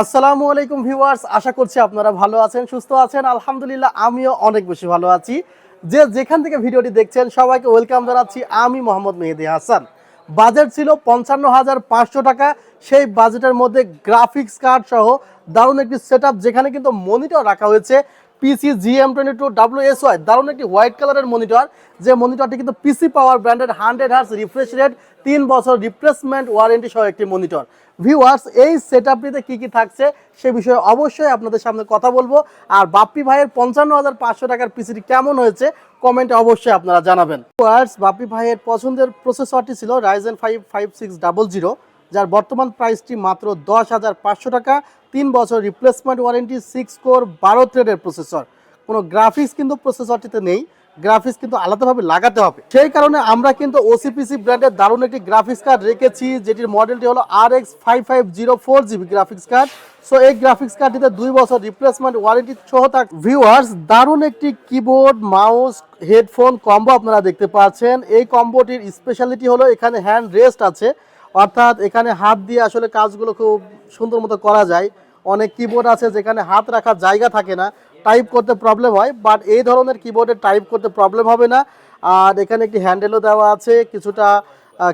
আসসালামু আলাইকুম ভিউয়ার্স, আশা করছি আপনারা ভালো আছেন, সুস্থ আছেন। আলহামদুলিল্লাহ, আমিও অনেক বেশি ভালো আছি। যে যেখান থেকে ভিডিওটি দেখছেন, সবাইকে ওয়েলকাম জানাচ্ছি আমি মোহাম্মদ মেহেদি হাসান। বাজেট ছিল পঞ্চান্ন হাজার পাঁচশো টাকা। সেই বাজেটের মধ্যে গ্রাফিক্স কার্ড সহ দারুণ একটি সেট যেখানে কিন্তু মনিটর রাখা হয়েছে। PC GM twenty two W S Y দারুণ একটি হোয়াইট কালারের মনিটর যে মনিটরটি কিন্তু PC power branded hundred hertz refresh rate তিন বছর রিপ্লেসমেন্ট ওয়ারেন্টি সহ একটি মনিটর ভিউয়ার্স এই সেট আপটিতে কী কী থাকছে সে বিষয়ে অবশ্যই আপনাদের সামনে কথা বলব। আর বাপ্পি ভাইয়ের পঞ্চান্ন হাজার পাঁচশো টাকার পিসিটি কেমন হয়েছে কমেন্টে অবশ্যই আপনারা জানাবেন। ভিউয়ার্স বাপ্পি ভাইয়ের পছন্দের প্রসেসরটি ছিল Ryzen five five six double zero যার বর্তমান প্রাইসটি মাত্র দশ হাজার পাঁচশো টাকা, তিন বছর রিপ্লেসমেন্ট ওয়ারেন্টি সিক্স কোর বারো থ্রেডের প্রসেসর কোনো গ্রাফিক্স কিন্তু প্রসেসরটিতে নেই গ্রাফিক্স কিন্তু আলাদাভাবে লাগাতে হবে। সেই কারণে আমরা কিন্তু ওসিপিসি ব্র্যান্ডের দারুণ একটি গ্রাফিক্স কার্ড রেখেছি, যেটির মডেলটি হলো R X five five zero four GB graphics card so এই গ্রাফিক্স কার্ডটিতে দুই বছর রিপ্লেসমেন্ট ওয়ারেন্টি সহ থাক। ভিউয়ার্স দারুণ একটি কিবোর্ড মাউস হেডফোন কম্বো আপনারা দেখতে পাচ্ছেন। এই কম্বোটির স্পেশালিটি হলো এখানে হ্যান্ড রেস্ট আছে। অর্থাৎ এখানে হাত দিয়ে আসলে কাজগুলো খুব সুন্দর মতো করা যায়। অনেক কিবোর্ড আছে যেখানে হাত রাখার জায়গা থাকে না। টাইপ করতে প্রবলেম হয় বাট এই ধরনের কিবোর্ডে টাইপ করতে প্রবলেম হবে না। আর এখানে একটি হ্যান্ডেলও দেওয়া আছে, কিছুটা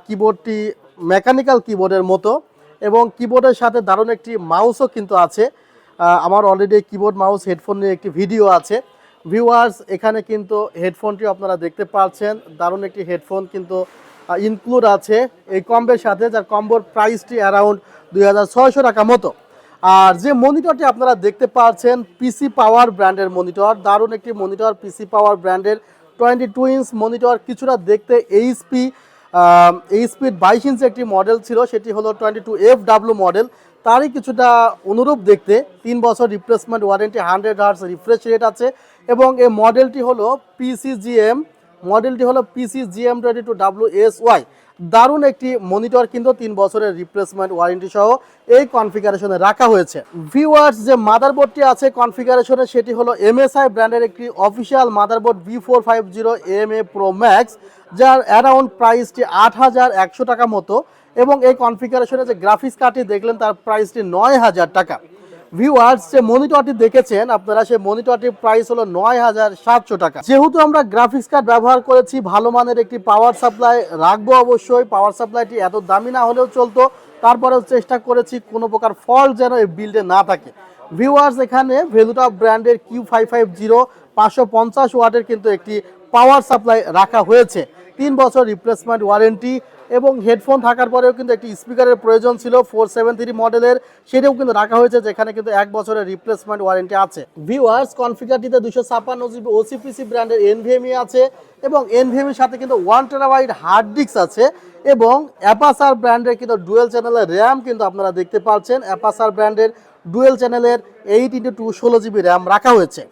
কিবোর্ডটি মেকানিক্যাল কিবোর্ডের মতো। এবং কিবোর্ডের সাথে দারুণ একটি মাউসও কিন্তু আছে। আমার অলরেডি কিবোর্ড মাউস হেডফোন নিয়ে একটি ভিডিও আছে। ভিউয়ার্স এখানে কিন্তু হেডফোনটি আপনারা দেখতে পাচ্ছেন। দারুণ একটি হেডফোন কিন্তু ইনক্লুড আছে এই কম্বের সাথে, যার কম্বোর প্রাইসটি অ্যারাউন্ড দুই হাজার ছয়শো টাকা মতো। আর যে মনিটরটি আপনারা দেখতে পাচ্ছেন পিসি পাওয়ার ব্র্যান্ডের মনিটর দারুণ একটি মনিটর পিসি পাওয়ার ব্র্যান্ডের টোয়েন্টি টু ইঞ্চ মনিটর কিছুটা দেখতে এইচপি এইচপির বাইশ ইঞ্চ একটি মডেল ছিল, সেটি হলো twenty two F W model তারই কিছুটা অনুরূপ দেখতে, তিন বছর replacement warranty hundred hertz refresh rate আছে এবং এই মডেলটি হলো পিসিজিএম মডেলটি হলো PC GM twenty two W S Y দারুণ একটি মনিটর কিন্তু তিন বছরের রিপ্লেসমেন্ট ওয়ারেন্টি সহ এই কনফিগারেশনে রাখা হয়েছে। ভিউয়ার্স যে মাদারবোর্ডটি আছে কনফিগারেশনে সেটি হলো এমএসআই ব্র্যান্ডের একটি official motherboard B four five zero M A pro max যার অ্যারাউন্ড প্রাইসটি আট হাজার একশো টাকা মতো, এবং এই কনফিগারেশনে যে গ্রাফিক্স কার্ডটি দেখলেন তার প্রাইসটি নয় হাজার টাকা। ভিউয়ার্স যে মনিটরটি দেখেছেন, আপনারা সেই মনিটরটির প্রাইস হলো নয় হাজার সাতশো টাকা। যেহেতু আমরা গ্রাফিক্স কার্ড ব্যবহার করেছি, ভালো মানের একটি পাওয়ার সাপ্লাই রাখব অবশ্যই। পাওয়ার সাপ্লাইটি এত দামি না হলেও চলতো। তারপরেও চেষ্টা করেছি, কোনো প্রকার ফল্ট যেন এই বিল্ডে না থাকে। ভিউয়ার্স এখানে ভেলুটপ ব্র্যান্ডের কিউ ফাইভ ফাইভ জিরো পাঁচশো পঞ্চাশ ওয়াটের কিন্তু একটি পাওয়ার সাপ্লাই রাখা হয়েছে। তিন বছর রিপ্লেসমেন্ট ওয়ারেন্টি এবং হেডফোন থাকার পরেও কিন্তু একটি স্পিকারের প্রয়োজন ছিল ফোর সেভেন থ্রি মডেলের। সেটাও কিন্তু রাখা হয়েছে, যেখানে কিন্তু এক বছরের রিপ্লেসমেন্ট ওয়ারেন্টি আছে। ভিউয়ার্স কনফিগারটিতে দুশো ছাপ্পান্ন জিবি ওসিপিসি ব্র্যান্ডের এনভিএমই আছে এবং এনভিএমের সাথে কিন্তু ওয়ান টেরাবাইট হার্ড ডিস্ক আছে এবং অ্যাপাসার ব্র্যান্ডের কিন্তু ডুয়েল চ্যানেলের র্যাম কিন্তু আপনারা দেখতে পাচ্ছেন। অ্যাপাসার ব্র্যান্ডের ডুয়েল চ্যানেলের এইট ইন্টু টু ষোলো জিবি র্যাম রাখা হয়েছে।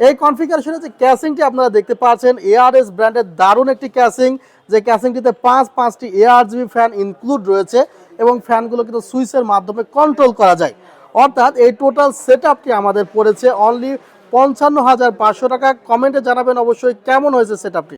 এই কনফিগারেশনে যে ক্যাসিংটি আপনারা দেখতে পাচ্ছেন এআরএস ব্র্যান্ডের দারুণ একটি ক্যাসিং যে ক্যাসিংটিতে পাঁচ, পাঁচটি এআর জিবি ফ্যান ইনক্লুড রয়েছে এবং ফ্যানগুলো কিন্তু সুইচের মাধ্যমে কন্ট্রোল করা যায়। অর্থাৎ এই টোটাল সেট আমাদের পড়েছে অনলি পঞ্চান্ন হাজার পাঁচশো টাকা। কমেন্টে জানাবেন অবশ্যই কেমন হয়েছে সেট